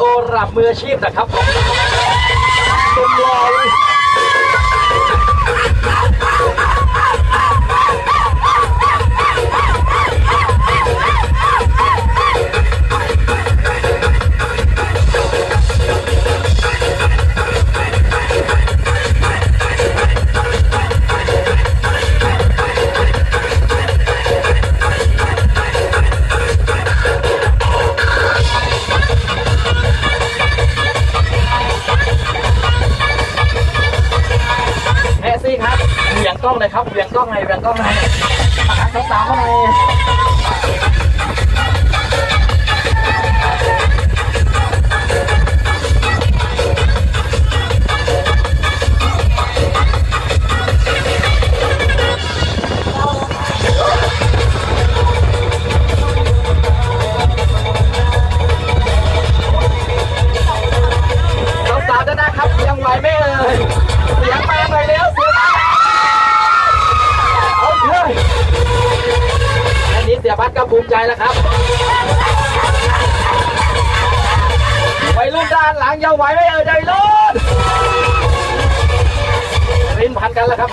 โอระดับมืออาชีพนะครับเกล้องเลยครับเวียงกล้องหน่อยเวียงกล้องหน่อยมาสาวๆเข้ามา อับก็ภูมิใจแล้วครับไปรุ่นด้านหลังยังไหวไหมเอ่ยใจรุ่นรินพันกันแล้วครับ